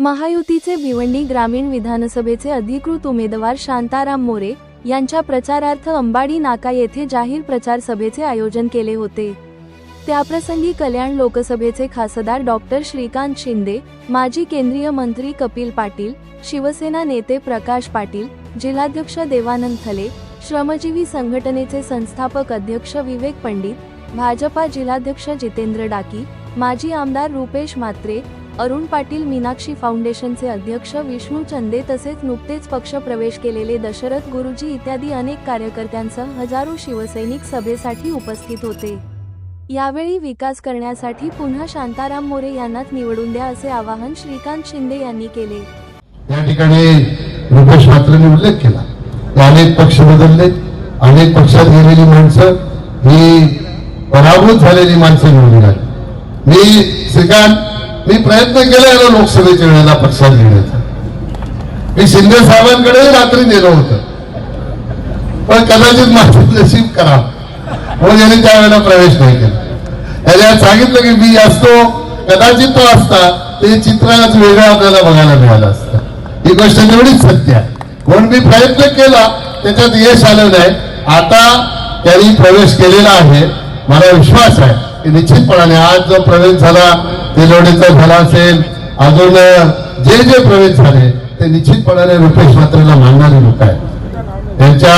महायुतीचे भिवंडी ग्रामीण विधानसभेचे अधिकृत उमेदवार शांताराम मोरे यांच्या प्रचारार्थ अंबाडी नाका येथे जाहीर प्रचार सभेचे आयोजन केले होते. त्याप्रसंगी कल्याण लोकसभेचे खासदार डॉक्टर श्रीकांत शिंदे माजी केंद्रीय मंत्री कपिल पाटील शिवसेना नेते प्रकाश पाटील जिल्हाध्यक्ष देवानंद थले श्रमजीवी संघटनेचे संस्थापक अध्यक्ष विवेक पंडित भाजपा जिल्हाध्यक्ष जितेंद्र डाकी माजी आमदार रुपेश म्हात्रे अरुण पाटील मीनाक्षी फाउंडेशनचे अध्यक्ष विष्णू चंदे तसेच नुकतेच पक्ष प्रवेश केलेले दशरथ गुरुजी इत्यादी अनेक कार्यकर्त्यांसह हजारो शिवसैनिक सभेसाठी उपस्थित होते. यावेळी विकास करण्यासाठी पुन्हा शांताराम मोरे यांनाच निवडून द्या असे आवाहन श्रीकांत शिंदे यांनी केले. या ठिकाणी रुपेश मात्रांनी उल्लेख केला. अनेक पक्ष बदलले अनेक पक्षात गेलेली माणसं ही पराभूत झालेली माणसं निवडून आली. मी श्रीकांत मी प्रयत्न केला याला लोकसभेच्या वेळेला पक्षात घेण्याचा. मी शिंदे साहेबांकडे रात्री गेलो होतो. पण कदाचित माझं नशीब करा म्हणून याने त्यावेळेला प्रवेश नाही केला. त्याने सांगितलं की मी असतो कदाचित तो असता ते चित्र वेगळं आपल्याला बघायला मिळालं असतं. ही गोष्ट तेवढीच सत्य आहे. म्हणून मी प्रयत्न केला त्याच्यात यश आलं नाही. आता त्यांनी प्रवेश केलेला आहे. मला विश्वास आहे की निश्चितपणाने आज जो प्रवेश झाला तेलोडीचा झाला असेल अजून जे जे प्रवेश झाले ते निश्चितपणाने रुपेश मात्रेला मानणारे लोक आहेत. त्यांच्या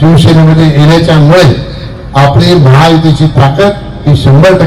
शिवसेनेमध्ये येण्याच्यामुळे आपली महायुतीची ताकद ही शंभर टक्के